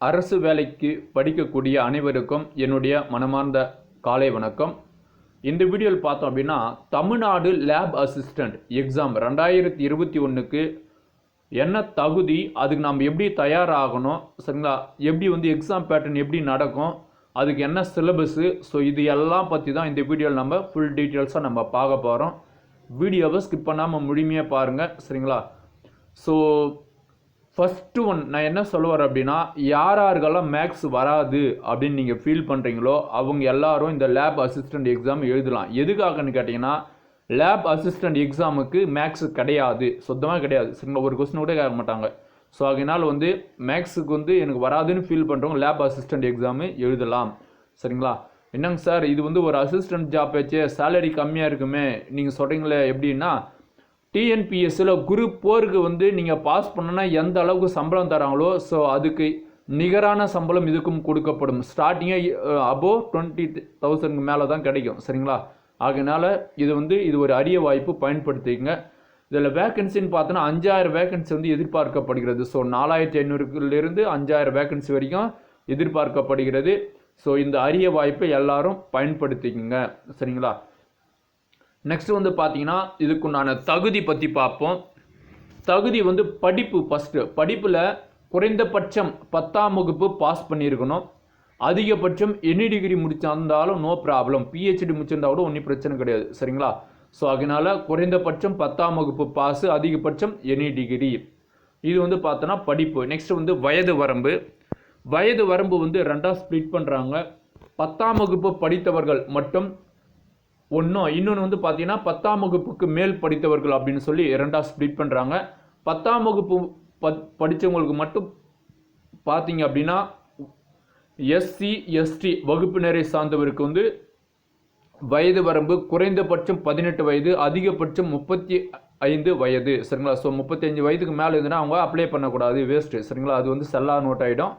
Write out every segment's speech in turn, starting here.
அரசு வேலைக்கு படிக்கக்கூடிய அனைவருக்கும் என்னுடைய மனமார்ந்த காலை வணக்கம். இந்த வீடியோவில் பார்த்தோம் அப்படின்னா தமிழ்நாடு லேப் அசிஸ்டண்ட் எக்ஸாம் ரெண்டாயிரத்தி இருபத்தி ஒன்றுக்கு என்ன தகுதி அதுக்கு நாம் எப்படி தயாராகணும் சரிங்களா? எப்படி வந்து எக்ஸாம் பேட்டர்ன் எப்படி நடக்கும் அதுக்கு என்ன சிலபஸ்ஸு ஸோ இது எல்லாம் பற்றி தான் இந்த வீடியோவில் நம்ம ஃபுல் டீட்டெயில்ஸாக நம்ம பார்க்க போகிறோம் வீடியோவை ஸ்கிப் பண்ணாமல் முழுமையாக பாருங்கள் சரிங்களா? ஸோ ஃபஸ்ட்டு ஒன் நான் என்ன சொல்ல வரேன் அப்படின்னா யார் யாருக்கெல்லாம் மேக்ஸ் வராது அப்படின்னு நீங்கள் ஃபீல் பண்ணுறீங்களோ அவங்க எல்லாரும் இந்த லேப் அசிஸ்டண்ட் எக்ஸாம் எழுதலாம். எதுக்காகன்னு கேட்டிங்கன்னா லேப் அசிஸ்டண்ட் எக்ஸாமுக்கு மேக்ஸ் கிடையாது. சுத்தமாக கிடையாது. சரிங்களா ஒரு கொஸ்டின் கூட கேட்க மாட்டாங்க. ஸோ அதனால் வந்து மேக்ஸுக்கு வந்து எனக்கு வராதுன்னு ஃபீல் பண்ணுறவங்க லேப் அசிஸ்டண்ட் எக்ஸாமு எழுதலாம். சரிங்களா? என்னங்க சார் இது வந்து ஒரு அசிஸ்டன்ட் ஜாப் வச்சு சேலரி கம்மியாக இருக்குமே. நீங்கள் சொல்கிறீங்களே எப்படின்னா டிஎன்பிஎஸ்சில் குரூப் போருக்கு வந்து நீங்கள் பாஸ் பண்ணனா எந்த அளவுக்கு சம்பளம் தராங்களோ ஸோ அதுக்கு நிகரான சம்பளம் இதுக்கும் கொடுக்கப்படும். ஸ்டார்டிங்கே அபோவ் டுவெண்ட்டி தௌசண்ட்க்கு மேலே தான் கிடைக்கும் சரிங்களா? அதனால் இது வந்து இது ஒரு அரிய வாய்ப்பு பயன்படுத்திக்கங்க. இதில் வேகன்சின்னு பார்த்தோன்னா அஞ்சாயிரம் வேகன்சி வந்து எதிர்பார்க்கப்படுகிறது. ஸோ நாலாயிரத்தி ஐநூறுக்குலேருந்து அஞ்சாயிரம் வேகன்சி வரைக்கும் எதிர்பார்க்கப்படுகிறது. ஸோ இந்த அரிய வாய்ப்பை எல்லாரும் பயன்படுத்திக்கங்க சரிங்களா? நெக்ஸ்ட் வந்து பார்த்தீங்கன்னா இதுக்குண்டான தகுதி பற்றி பார்ப்போம் தகுதி வந்து படிப்பு ஃபஸ்ட்டு படிப்பில் குறைந்தபட்சம் பத்தாம் வகுப்பு பாஸ் பண்ணியிருக்கணும். அதிகபட்சம் எனி டிகிரி முடிச்சிருந்தாலும் நோ ப்ராப்ளம் பிஹெச்டி முடிச்சிருந்தா கூட ஒன்றும் பிரச்சனை கிடையாது. சரிங்களா? ஸோ அதனால் குறைந்தபட்சம் பத்தாம் வகுப்பு பாஸு அதிகபட்சம் எனி டிகிரி இது வந்து பார்த்தோன்னா படிப்பு. நெக்ஸ்ட் வந்து வயது வரம்பு. வயது வரம்பு வந்து ரெண்டாக ஸ்ப்ளிட் பண்ணுறாங்க பத்தாம் வகுப்பு படித்தவர்கள் மட்டும் ஒன்றும் இன்னொன்று வந்து பார்த்தீங்கன்னா பத்தாம் வகுப்புக்கு மேல் படித்தவர்கள் அப்படின்னு சொல்லி இரண்டாக ஸ்ப்ளிட் பண்ணுறாங்க பத்தாம் வகுப்பு பத் படித்தவங்களுக்கு மட்டும் பார்த்தீங்க அப்படின்னா எஸ்சி எஸ்டி வகுப்பினரை சார்ந்தவருக்கு வந்து வயது வரம்பு குறைந்தபட்சம் பதினெட்டு வயது அதிகபட்சம் முப்பத்தி ஐந்து வயது. சரிங்களா? ஸோ முப்பத்தஞ்சு வயதுக்கு மேலே இருந்துன்னா அவங்க அப்ளை பண்ணக்கூடாது. வேஸ்ட்டு சரிங்களா? அது வந்து செல்லா நோட் ஆகிடும்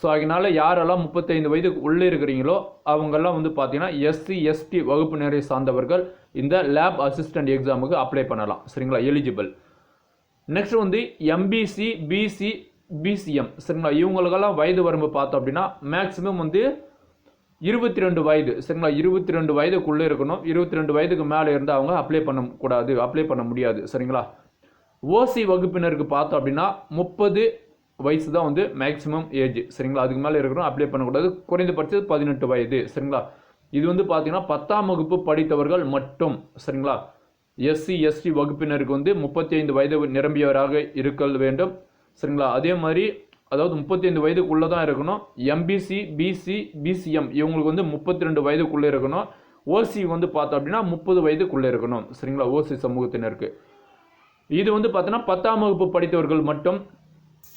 ஸோ அதனால் யாரெல்லாம் முப்பத்தைந்து வயதுக்கு உள்ளே இருக்கிறீங்களோ அவங்கெல்லாம் வந்து பார்த்தீங்கன்னா எஸ்சி எஸ்டி வகுப்பினரை சார்ந்தவர்கள் இந்த லேப் அசிஸ்டன்ட் எக்ஸாமுக்கு அப்ளை பண்ணலாம். சரிங்களா? எலிஜிபிள் நெக்ஸ்ட் வந்து எம்பிசி பிசி பிசிஎம் சரிங்களா? இவங்களுக்கெல்லாம் வயது வரம்பு பார்த்தோம் அப்படின்னா மேக்ஸிமம் வந்து இருபத்தி ரெண்டு வயது. சரிங்களா? இருபத்தி ரெண்டு வயதுக்குள்ளே இருக்கணும். இருபத்தி ரெண்டு வயதுக்கு மேலே இருந்து அவங்க அப்ளை பண்ணக்கூடாது. அப்ளை பண்ண முடியாது. சரிங்களா? ஓசி வகுப்பினருக்கு பார்த்தோம் அப்படின்னா முப்பது வயசு தான் வந்து மேக்ஸிமம் ஏஜ் சரிங்களா? அதுக்கு மேலே இருக்கிறோம் அப்ளை பண்ணக்கூடாது. குறைந்தபட்சம் பதினெட்டு வயது. சரிங்களா? இது வந்து பார்த்தீங்கன்னா பத்தாம் வகுப்பு படித்தவர்கள் மட்டும். சரிங்களா? எஸ்சி எஸ்டி வகுப்பினருக்கு வந்து முப்பத்தி ஐந்து வயது நிரம்பியவராக இருக்க வேண்டும். சரிங்களா? அதே மாதிரி அதாவது முப்பத்தி ஐந்து வயதுக்குள்ளே தான் இருக்கணும். எம்பிசி பிசி பிசிஎம் இவங்களுக்கு வந்து முப்பத்தி ரெண்டு வயதுக்குள்ளே இருக்கணும். ஓசி வந்து பார்த்தோம் அப்படின்னா முப்பது வயதுக்குள்ளே இருக்கணும். சரிங்களா? ஓசி சமூகத்தினருக்கு. இது வந்து பார்த்தோன்னா பத்தாம் வகுப்பு படித்தவர்கள் மட்டும்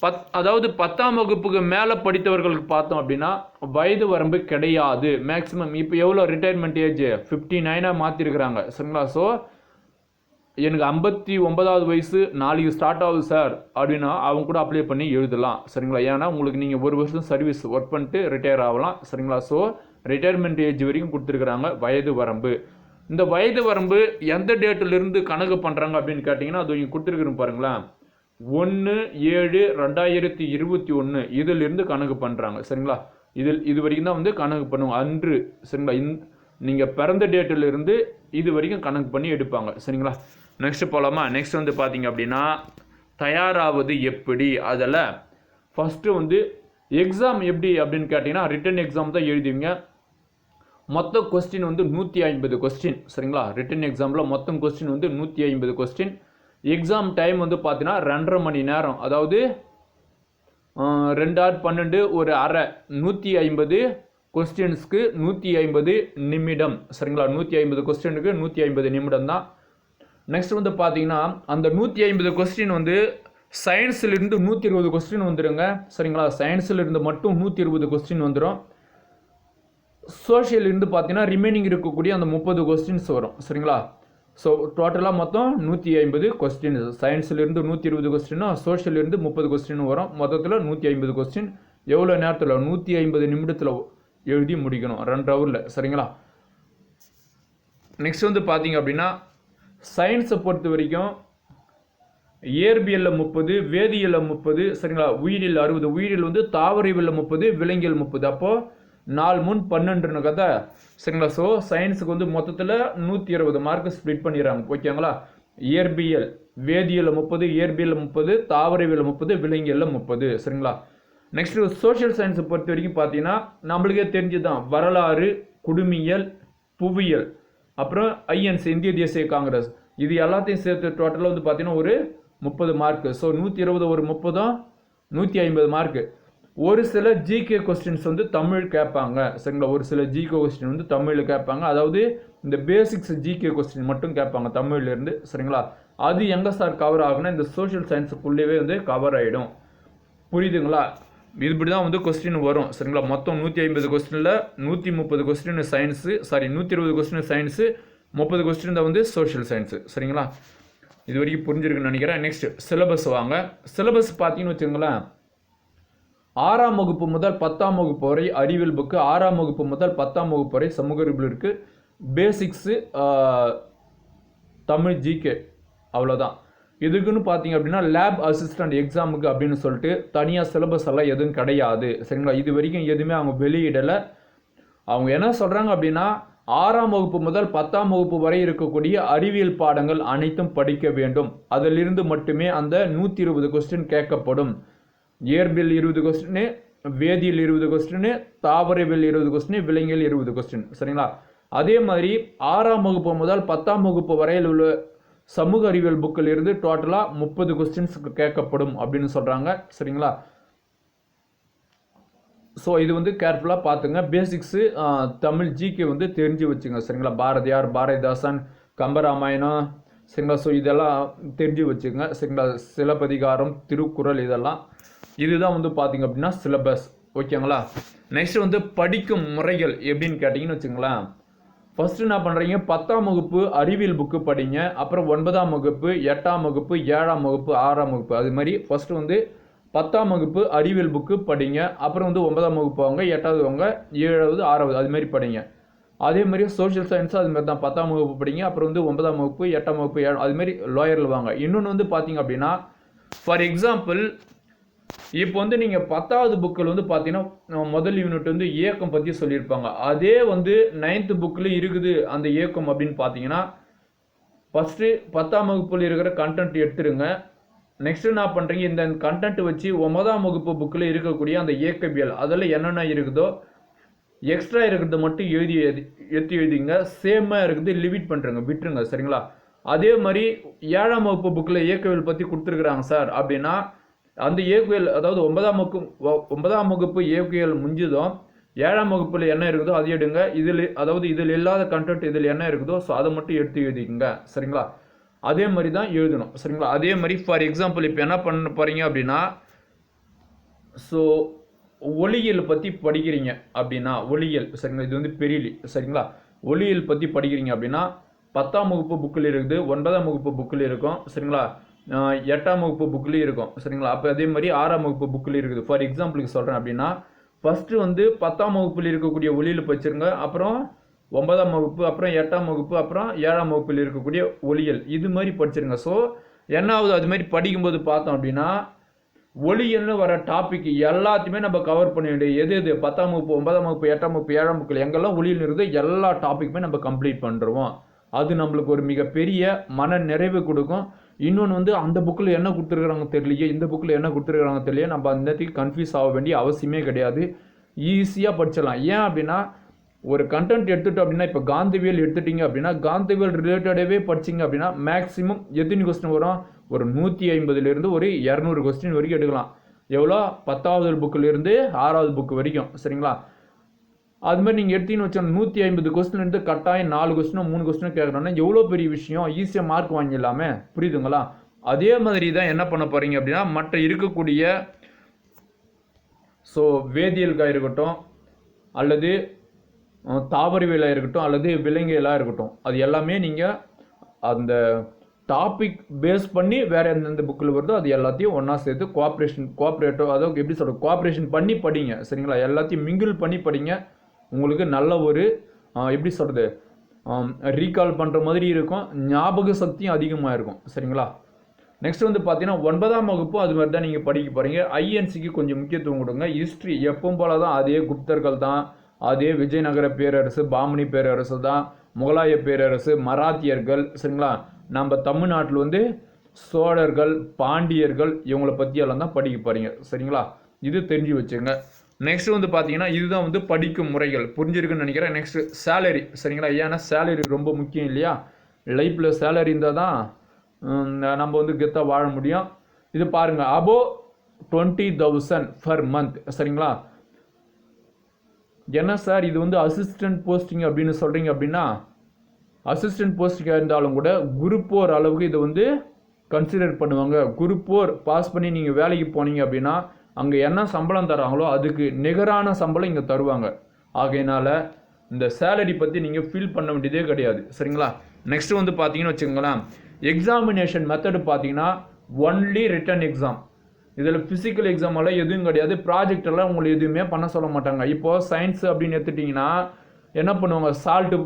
பத் அதாவது பத்தாம் வகுப்புக்கு மேலே படித்தவர்களுக்கு பார்த்தோம் அப்படின்னா வயது வரம்பு கிடையாது. மேக்ஸிமம் இப்போ எவ்வளோ ரிட்டையர்மெண்ட் ஏஜ் ஃபிஃப்டி நைனாக மாற்றிருக்கிறாங்க சரிங்களா? ஸோ எனக்கு ஐம்பத்தி ஒன்பதாவது வயசு நாளைக்கு ஸ்டார்ட் ஆகுது சார் அப்படின்னா அவங்க கூட அப்ளை பண்ணி எழுதலாம். சரிங்களா? ஏன்னா உங்களுக்கு நீங்கள் ஒரு வருஷம் சர்வீஸ் ஒர்க் பண்ணிட்டு ரிட்டையர் ஆகலாம். சரிங்களா? ஸோ ரிட்டையர்மெண்ட் ஏஜ் வரைக்கும் கொடுத்துருக்குறாங்க வயது வரம்பு. இந்த வயது வரம்பு எந்த டேட்டிலிருந்து கணக்கு பண்ணுறாங்க அப்படின்னு கேட்டிங்கன்னா அது இங்கே கொடுத்துருக்குறோம் பாருங்களேன். ஒன்று ஏழு ரெண்டாயிரத்தி இருபத்தி ஒன்று இதிலிருந்து கணக்கு பண்ணுறாங்க சரிங்களா? இதில் இது வரைக்கும் தான் வந்து கணக்கு பண்ணுவாங்க. அன்று சரிங்களா? இந் நீங்கள் பிறந்த டேட்டிலிருந்து இது வரைக்கும் கணக்கு பண்ணி எடுப்பாங்க. சரிங்களா? நெக்ஸ்ட்டு போகலாமா நெக்ஸ்ட் வந்து பார்த்தீங்க அப்படின்னா தயாராவது எப்படி? அதில் ஃபஸ்ட்டு வந்து எக்ஸாம் எப்படி அப்படின்னு கேட்டிங்கன்னா ரிட்டன் எக்ஸாம் தான் எழுதுவீங்க. மொத்த கொஸ்டின் வந்து நூற்றி ஐம்பது கொஸ்டின் சரிங்களா? ரிட்டன் எக்ஸாமில் மொத்தம் கொஸ்டின் வந்து நூற்றி ஐம்பது கொஸ்டின் எக்ஸாம் டைம் வந்து பார்த்தீங்கன்னா ரெண்டரை மணி நேரம். அதாவது ரெண்டு ஆறு பன்னெண்டு ஒரு அரை நூற்றி ஐம்பது கொஸ்டின்ஸ்க்கு நூற்றி ஐம்பது நிமிடம். சரிங்களா? நூற்றி ஐம்பது கொஸ்டினுக்கு நூற்றி ஐம்பது நிமிடம் தான் நெக்ஸ்ட் வந்து பார்த்தீங்கன்னா அந்த நூற்றி ஐம்பது கொஸ்டின் வந்து சயின்ஸிலிருந்து நூற்றி இருபது கொஸ்டின் வந்துடுங்க சரிங்களா? சயின்ஸில் இருந்து மட்டும் நூற்றி இருபது கொஸ்டின் வந்துடும் சோஷியல் இருந்து பார்த்தீங்கன்னா ரிமைனிங் இருக்கக்கூடிய அந்த முப்பது கொஸ்டின்ஸ் வரும். சரிங்களா? ஸோ டோட்டலாக மொத்தம் நூற்றி ஐம்பது கொஸ்டின் சயின்ஸ்லேருந்து நூற்றி இருபது கொஸ்டினும் சோஷியலேருந்து முப்பது கொஸ்டின் வரும். மொத்தத்தில் நூற்றி ஐம்பது கொஸ்டின் எவ்வளோ நேரத்தில்? நூற்றி ஐம்பது நிமிடத்தில் எழுதி முடிக்கணும். ரெண்டு ஹவரில் சரிங்களா? நெக்ஸ்ட் வந்து பார்த்தீங்க அப்படின்னா சயின்ஸை பொறுத்த வரைக்கும் இயற்பியலில் முப்பது வேதியியலில் முப்பது சரிங்களா? உயிரியல் அறுபது. உயிரியல் வந்து தாவரவியலில் முப்பது விலங்கியல் முப்பது. அப்போது நாலு மூணு பன்னெண்டுன்னு கதை. சரிங்களா? ஸோ சயின்ஸுக்கு வந்து மொத்தத்தில் நூற்றி இருபது மார்க்கு ஸ்ப்ளிட் பண்ணிடுறாங்க. ஓகேங்களா? இயற்பியல் வேதியியலில் முப்பது இயற்பியலில் முப்பது தாவரவியல் முப்பது விலங்கியலில் முப்பது. சரிங்களா? நெக்ஸ்ட் சோஷியல் சயின்ஸை பொறுத்த வரைக்கும் பார்த்தீங்கன்னா நம்மளுக்கே தெரிஞ்சுதான். வரலாறு குடுமியல் புவியியல் அப்புறம் ஐஎன்சி இந்திய தேசிய காங்கிரஸ். இது எல்லாத்தையும் சேர்த்து டோட்டலாக வந்து பார்த்தீங்கன்னா ஒரு முப்பது மார்க்கு ஸோ நூற்றி இருபது ஒரு முப்பதும் நூற்றி ஐம்பது மார்க்கு ஒரு சில ஜிகே கொஸ்டின்ஸ் வந்து தமிழ் கேட்பாங்க. சரிங்களா? ஒரு சில ஜிகே கொஸ்டின் வந்து தமிழில் கேட்பாங்க. அதாவது இந்த பேசிக்ஸ் ஜிகே கொஸ்டின் மட்டும் கேட்பாங்க தமிழ்லேருந்து சரிங்களா? அது எங்கே சார் கவர் ஆகும்னா இந்த சோஷியல் சயின்ஸுக்குள்ளேயே வந்து கவர் ஆகிடும் புரியுதுங்களா? இப்படி தான் வந்து கொஸ்டின் வரும். சரிங்களா? மொத்தம் நூற்றி ஐம்பது கொஸ்டினில் நூற்றி முப்பது கொஸ்டின் சயின்ஸு சாரி நூற்றி இருபது கொஸ்டின் சயின்ஸு முப்பது கொஸ்டின் தான் வந்து சோஷியல் சயின்ஸு சரிங்களா? இது வரைக்கும் புரிஞ்சிருக்குன்னு நினைக்கிறேன். நெக்ஸ்ட் சிலபஸ் வாங்க. சிலபஸ் பார்த்தீங்கன்னு வச்சுங்களேன் ஆறாம் வகுப்பு முதல் பத்தாம் வகுப்பு வரை அறிவியல் புக்கு ஆறாம் வகுப்பு முதல் பத்தாம் வகுப்பு வரை சமூக அறிவியல் இருக்குது பேசிக்ஸு தமிழ் ஜிகே அவ்வளோதான் இதுக்குன்னு பார்த்தீங்க அப்படின்னா லேப் அசிஸ்டன்ட் எக்ஸாமுக்கு அப்படின்னு சொல்லிட்டு தனியாக சிலபஸ் எல்லாம் எதுவும் கிடையாது. சரிங்களா? இது வரைக்கும் எதுவுமே அவங்க வெளியிடலை. அவங்க என்ன சொல்கிறாங்க அப்படின்னா ஆறாம் வகுப்பு முதல் பத்தாம் வகுப்பு வரை இருக்கக்கூடிய அறிவியல் பாடங்கள் அனைத்தும் படிக்க வேண்டும். அதிலிருந்து மட்டுமே அந்த நூற்றி இருபது கொஸ்டின் கேட்கப்படும். இயற்பியல் இருபது கொஸ்டின் வேதியியல் இருபது கொஸ்டின் தாவரவியல் இருபது கொஸ்டின் விலங்கியல் இருபது கொஸ்டின் சரிங்களா? அதே மாதிரி ஆறாம் வகுப்பு முதல் பத்தாம் வகுப்பு வரையில் உள்ள சமூக அறிவியல் புக்கில் இருந்து டோட்டலாக முப்பது கொஸ்டின்ஸுக்கு கேட்கப்படும் அப்படின்னு சொல்கிறாங்க சரிங்களா? ஸோ இது வந்து கேர்ஃபுல்லாக பார்த்துங்க. பேசிக்ஸு தமிழ் ஜிகே வந்து தெரிஞ்சு வச்சுங்க. சரிங்களா? பாரதியார் பாரதிதாசன் கம்பராமாயணம் சரிங்களா ஸோ இதெல்லாம் தெரிஞ்சு வச்சுக்கோங்க. சரிங்களா சிலப்பதிகாரம் திருக்குறள் இதெல்லாம். இதுதான் வந்து பார்த்திங்க அப்படின்னா சிலபஸ் ஓகேங்களா? நெக்ஸ்ட் வந்து படிக்கும் முறைகள் எப்படின்னு கேட்டிங்கன்னு வச்சுங்களேன் ஃபஸ்ட்டு என்ன பண்ணுறீங்க பத்தாம் வகுப்பு அறிவியல் புக்கு படிங்க. அப்புறம் ஒன்பதாம் வகுப்பு எட்டாம் வகுப்பு ஏழாம் வகுப்பு ஆறாம் வகுப்பு. அது மாதிரி ஃபஸ்ட்டு வந்து பத்தாம் வகுப்பு அறிவியல் புக்கு படிங்க. அப்புறம் வந்து ஒன்பதாம் வகுப்பு வாங்க எட்டாவது வாங்க ஏழாவது ஆறாவது. அது மாதிரி படிங்க. அதே மாதிரி சோஷியல் சயின்ஸ் அது மாதிரி தான். பத்தாம் வகுப்பு படிங்க அப்புறம் வந்து ஒன்பதாம் வகுப்பு எட்டாம் வகுப்பு ஏழு அதுமாரி லோயரில் வாங்க. இன்னொன்று வந்து பார்த்தீங்க அப்படின்னா ஃபார் எக்ஸாம்பிள் இப்போ வந்து நீங்கள் பத்தாவது புக்கில் வந்து பார்த்தீங்கன்னா முதல் யூனிட் வந்து இயக்கம் பற்றி சொல்லியிருப்பாங்க. அதே வந்து நைன்த்து புக்கில் இருக்குது அந்த இயக்கம் அப்படின்னு பார்த்தீங்கன்னா ஃபஸ்ட்டு பத்தாம் வகுப்பில் இருக்கிற கண்டென்ட் எடுத்துருங்க. நெக்ஸ்ட் என்ன பண்ணுறீங்க இந்த கண்டென்ட் வச்சு ஒன்பதாம் வகுப்பு புக்கில் இருக்கக்கூடிய அந்த இயக்கவியல் அதில் என்னென்ன இருக்குதோ எக்ஸ்ட்ரா இருக்கிறத மட்டும் எழுதி எழுதி எடுத்து எழுதிங்க. சேமாக இருக்கிறது லிமிட் பண்ணுறங்க விட்டுருங்க சரிங்களா? அதே மாதிரி ஏழாம் வகுப்பு புக்கில் இயக்கவியல் பற்றி கொடுத்துருக்குறாங்க சார். அப்படின்னா அந்த இயக்கவியல் அதாவது ஒன்பதாம் வகுப்பு ஒன்பதாம் வகுப்பு இயக்கவியல் முடிஞ்சதும் ஏழாம் வகுப்பில் என்ன இருக்குதோ அதை எடுங்க. இதில் அதாவது இதில் இல்லாத கண்டென்ட் இதில் என்ன இருக்குதோ ஸோ அதை மட்டும் எடுத்து எழுதிக்கங்க சரிங்களா? அதே மாதிரி தான் எழுதணும் சரிங்களா? அதே மாதிரி ஃபார் எக்ஸாம்பிள் இப்போ என்ன பண்ண போகிறீங்க அப்படின்னா ஸோ ஒளியியல் பற்றி படிக்கிறீங்க அப்படின்னா ஒளியியல் சரிங்களா? இது வந்து பெரியலி சரிங்களா? ஒளியியல் பற்றி படிக்கிறீங்க அப்படின்னா பத்தாம் வகுப்பு புக்கில் இருக்குது ஒன்பதாம் வகுப்பு புக்கில் இருக்கும் சரிங்களா? எட்டாம் வகுப்பு புக்லேயும் இருக்கும் சரிங்களா? அப்போ அதே மாதிரி ஆறாம் வகுப்பு புக்கில் இருக்குது. ஃபார் எக்ஸாம்பிளுக்கு சொல்கிறேன் அப்படின்னா ஃபஸ்ட்டு வந்து பத்தாம் வகுப்பில் இருக்கக்கூடிய ஒளியில் படிச்சிருங்க அப்புறம் ஒன்பதாம் வகுப்பு அப்புறம் எட்டாம் வகுப்பு அப்புறம் ஏழாம் வகுப்பில் இருக்கக்கூடிய ஒளியல் இது மாதிரி படிச்சிருங்க. ஸோ என்ன ஆகுது அது மாதிரி படிக்கும்போது பார்த்தோம் அப்படின்னா ஒளியல்னு வர டாபிக் எல்லாத்தையுமே நம்ம கவர் பண்ண வேண்டிய எது எது? பத்தாம் வகுப்பு ஒன்பதாம் வகுப்பு எட்டாம் வகுப்பு ஏழாம் வகுப்பு எங்கெல்லாம் ஒளியில் இருந்து எல்லா டாப்பிக்குமே நம்ம கம்ப்ளீட் பண்ணுறோம் அது நம்மளுக்கு ஒரு மிகப்பெரிய மன நிறைவு கொடுக்கும். இன்னொன்று வந்து அந்த புக்கில் என்ன கொடுத்துருக்குறாங்க தெரியலையே இந்த புக்கில் என்ன கொடுத்துருக்குறாங்க தெரியலையே நம்ம அந்த இடத்துக்கு கன்ஃபியூஸ் ஆக வேண்டிய அவசியமே கிடையாது. ஈஸியாக படிச்சிடலாம். ஏன் அப்படின்னா ஒரு கண்டென்ட் எடுத்துட்டோம் அப்படின்னா இப்போ காந்திவியல் எடுத்துட்டீங்க அப்படின்னா காந்திவியல் ரிலேட்டடாகவே படிச்சீங்க அப்படின்னா மேக்ஸிமம் எத்தனை கொஸ்டின் வரும்? ஒரு நூற்றி ஐம்பதுலேருந்து ஒரு இரநூறு கொஸ்டின் வரைக்கும் எடுக்கலாம். எவ்வளோ? பத்தாவது புக்கில் இருந்து ஆறாவது புக்கு வரைக்கும் சரிங்களா? அது மாதிரி நீங்கள் எடுத்தீங்கன்னு வச்சோம் நூற்றி ஐம்பது கொஸ்டின் கட்டாயம் நாலு கொஸ்டினோ மூணு கொஸ்டினோ கேட்குறோன்னா எவ்வளோ பெரிய விஷயம்? ஈஸியாக மார்க் வாங்கிடலாமே புரியுதுங்களா? அதே மாதிரி தான் என்ன பண்ண போகிறீங்க அப்படின்னா மற்ற இருக்கக்கூடிய ஸோ வேதியியல்காக இருக்கட்டும் அல்லது தாவரவியலாக இருக்கட்டும் அல்லது விலங்கியலாக இருக்கட்டும். அது எல்லாமே நீங்கள் அந்த டாபிக் பேஸ் பண்ணி வேறு எந்தெந்த புக்கில் வருதோ அது எல்லாத்தையும் ஒன்றா சேர்த்து கோஆப்ரேஷன் கோஆப்ரேட்டோ அதாவது எப்படி சொல்கிறது கோஆப்ரேஷன் பண்ணி படிங்க சரிங்களா? எல்லாத்தையும் மிங்கிள் பண்ணி படிங்க. உங்களுக்கு நல்ல ஒரு எப்படி சொல்கிறது ரீகால் பண்ணுற மாதிரி இருக்கும். ஞாபக சக்தியும் அதிகமாக இருக்கும் சரிங்களா? நெக்ஸ்ட் வந்து பார்த்தீங்கன்னா ஒன்பதாம் வகுப்பும் அது மாதிரி தான் நீங்கள் படிக்க போகிறீங்க ஐஎன்சிக்கு கொஞ்சம் முக்கியத்துவம் கொடுங்க. ஹிஸ்ட்ரி எப்பவும் போல தான் அதே குப்தர்கள் தான். அதே விஜயநகர பேரரசு பாமணி பேரரசு தான் முகலாய பேரரசு மராத்தியர்கள் சரிங்களா? நம்ம தமிழ்நாட்டில் வந்து சோழர்கள் பாண்டியர்கள் இவங்கள பற்றியெல்லாம் தான் படிக்க போகிறீங்க சரிங்களா? இது தெரிஞ்சு வச்சுங்க நெக்ஸ்ட் வந்து பார்த்தீங்கன்னா இதுதான் வந்து படிக்கும் முறைகள். புரிஞ்சிருக்குன்னு நினைக்கிறேன். நெக்ஸ்ட் சேலரி சரிங்களா? ஏன்னா சேலரி ரொம்ப முக்கியம் இல்லையா? லைஃப்பில் சேலரி இருந்தால் தான் நம்ம வந்து கெத்தாக வாழ முடியும். இது பாருங்கள் above twenty thousand per month சரிங்களா? என்ன சார் இது வந்து அசிஸ்டன்ட் போஸ்டிங் அப்படின்னு சொல்கிறீங்க அப்படின்னா அசிஸ்டன்ட் போஸ்டிங்காக இருந்தாலும் கூட குரூப் ஃபோர் அளவுக்கு இதை வந்து கன்சிடர் பண்ணுவாங்க. குரூப் ஃபோர் பாஸ் பண்ணி நீங்கள் வேலைக்கு போனீங்க அப்படின்னா அங்கே என்ன சம்பளம் தராங்களோ அதுக்கு நிகரான சம்பளம் இங்கே தருவாங்க. ஆகையினால இந்த சேலரி பற்றி நீங்கள் ஃபீல் பண்ண வேண்டியதே கிடையாது. சரிங்களா? நெக்ஸ்ட் வந்து பார்த்தீங்கன்னு வச்சுக்கோங்களேன். எக்ஸாமினேஷன் மெத்தடு பார்த்தீங்கன்னா ஒன்லி ரிட்டன் எக்ஸாம் இதில் ஃபிசிக்கல் எக்ஸாமெல்லாம் எதுவும் கிடையாது. ப்ராஜெக்டெல்லாம் உங்களை எதுவுமே பண்ண சொல்ல மாட்டாங்க. இப்போது சயின்ஸ் அப்படின்னு எடுத்துட்டிங்கன்னா என்ன பண்ணுவாங்க? சால்ட்டு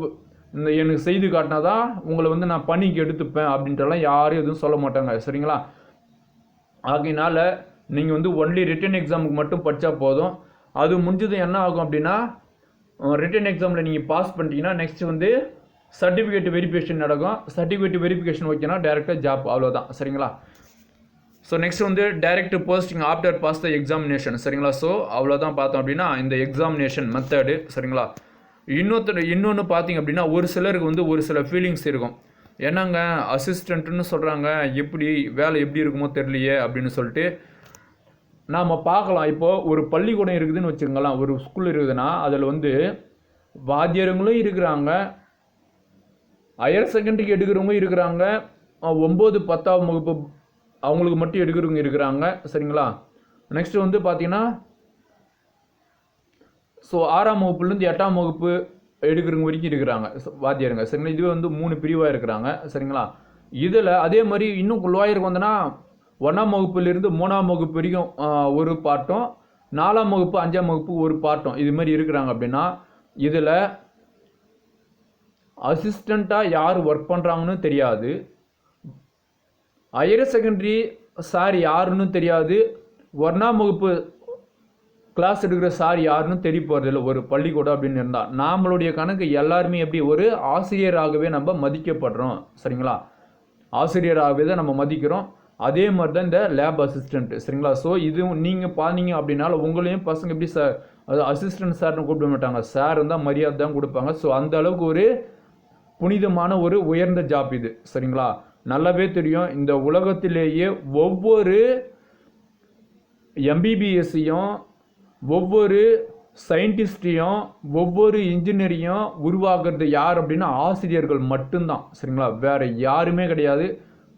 இந்த எனக்கு செய்து காட்டினா தான் உங்களை வந்து நான் பணிக்கு எடுத்துப்பேன் அப்படின்ட்டுலாம் யாரும் எதுவும் சொல்ல மாட்டாங்க. சரிங்களா? ஆகையினால நீங்கள் வந்து ஒன்லி ரிட்டன் எக்ஸாமுக்கு மட்டும் படித்தா போதும். அது முடிஞ்சது என்ன ஆகும் அப்படின்னா ரிட்டன் எக்ஸாமில் நீங்கள் பாஸ் பண்ணிட்டீங்கன்னா நெக்ஸ்ட் வந்து சர்டிஃபிகேட் வெரிஃபிகேஷன் நடக்கும். சர்டிஃபிகேட் வெரிஃபிகேஷன் ஓகேனா டேரெக்டாக ஜாப் அவ்வளோதான் சரிங்களா? ஸோ நெக்ஸ்ட் வந்து direct posting after pass the examination சரிங்களா? ஸோ அவ்வளோதான் பார்த்தோம் அப்படின்னா இந்த எக்ஸாமினேஷன் மெத்தடு சரிங்களா? இன்னொருத்தர் இன்னொன்று பார்த்தீங்க அப்படின்னா ஒரு சிலருக்கு வந்து ஒரு சில ஃபீலிங்ஸ் இருக்கும். என்னங்க அசிஸ்டண்ட்டுன்னு சொல்கிறாங்க எப்படி வேலை எப்படி இருக்குமோ தெரியலையே அப்படின்னு சொல்லிட்டு நாம் பார்க்கலாம். இப்போது ஒரு பள்ளிக்கூடம் இருக்குதுன்னு வச்சுக்கோங்களேன் ஒரு ஸ்கூல் இருக்குதுன்னா அதில் வந்து வாத்தியருங்களும் இருக்கிறாங்க ஹையர் செகண்டரிக்கு எடுக்கிறவங்க இருக்கிறாங்க ஒம்பது பத்தாம் வகுப்பு அவங்களுக்கு மட்டும் எடுக்கிறவங்க இருக்கிறாங்க. சரிங்களா? நெக்ஸ்ட்டு வந்து பார்த்தீங்கன்னா ஸோ ஆறாம் வகுப்புலேருந்து எட்டாம் வகுப்பு எடுக்கிறவங்க வரைக்கும் இருக்கிறாங்க. வாத்தியாருங்க. சரிங்களா? இதுவே வந்து மூணு பிரிவாக இருக்கிறாங்க. சரிங்களா? இதில் அதே மாதிரி இன்னும் லோயருக்கு வந்தோன்னா ஒன்றாம் வகுப்புலேருந்து மூணாம் வகுப்பு வரைக்கும் ஒரு பாட்டும் நாலாம் வகுப்பு அஞ்சாம் வகுப்பு ஒரு பாட்டும் இது மாதிரி இருக்கிறாங்க அப்படின்னா இதில் அசிஸ்டண்ட்டாக யார் ஒர்க் பண்ணுறாங்கன்னு தெரியாது. ஹையர் செகண்டரி சார் யாருன்னு தெரியாது. ஒன்றாம் வகுப்பு கிளாஸ் எடுக்கிற சார் யாருன்னு தெரிய போகிறதில்ல ஒரு பள்ளிக்கூடம் அப்படின்னு இருந்தால் நம்மளுடைய கணக்கு எல்லாருமே எப்படி? ஒரு ஆசிரியராகவே நம்ம மதிக்கப்படுறோம். சரிங்களா? ஆசிரியராகவே தான் நம்ம மதிக்கிறோம். அதே மாதிரி தான் இந்த லேப் அசிஸ்டண்ட் சரிங்களா? ஸோ இது நீங்கள் பார்த்தீங்க அப்படின்னால உங்களையும் பசங்க எப்படி சார் அது அசிஸ்டன்ட் சார்னு கூப்பிட மாட்டாங்க. சார் இருந்தால் மரியாதை தான் கொடுப்பாங்க. ஸோ அந்த அளவுக்கு ஒரு புனிதமான ஒரு உயர்ந்த ஜாப் இது. சரிங்களா? நல்லாவே தெரியும். இந்த உலகத்திலேயே ஒவ்வொரு எம்பிபிஎஸ்ஸையும் ஒவ்வொரு சயின்டிஸ்டையும் ஒவ்வொரு இன்ஜினியரையும் உருவாக்குறது யார் அப்படின்னா ஆசிரியர்கள் மட்டும்தான். சரிங்களா? வேறு யாருமே கிடையாது.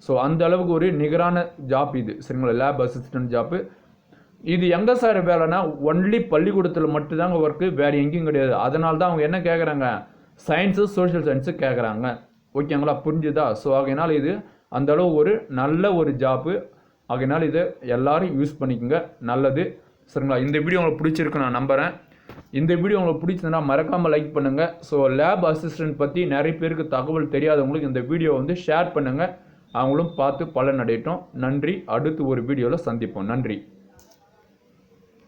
ஸோ அந்த அளவுக்கு ஒரு நிகரான ஜாப் இது. சரிங்களா? லேப் அசிஸ்டன்ட் ஜாப்பு இது எங்கே சார் வேலைன்னா ஒன்லி பள்ளிக்கூடத்தில் மட்டும்தாங்க ஒர்க்கு வேறு எங்கேயும் கிடையாது. அதனால தான் அவங்க என்ன கேட்குறாங்க சயின்ஸு சோஷியல் சயின்ஸு கேட்குறாங்க ஓகேங்களா? புரிஞ்சுதா? ஸோ ஆகையினால் இது அந்த அளவு ஒரு நல்ல ஒரு ஜாப்பு ஆகையினால் இதை எல்லோரும் யூஸ் பண்ணிக்கோங்க. நல்லது. சரிங்களா? இந்த வீடியோ உங்களுக்கு பிடிச்சிருக்கு நான் நம்புகிறேன் இந்த வீடியோ உங்களுக்கு பிடிச்சதுன்னா மறக்காமல் லைக் பண்ணுங்கள் ஸோ லேப் அசிஸ்டன்ட் பற்றி நிறைய பேருக்கு தகவல் தெரியாதவங்களுக்கு இந்த வீடியோ வந்து ஷேர் பண்ணுங்கள் அவங்களும் பார்த்து பலன் அடையட்டும். நன்றி. அடுத்து ஒரு வீடியோவில் சந்திப்போம். நன்றி.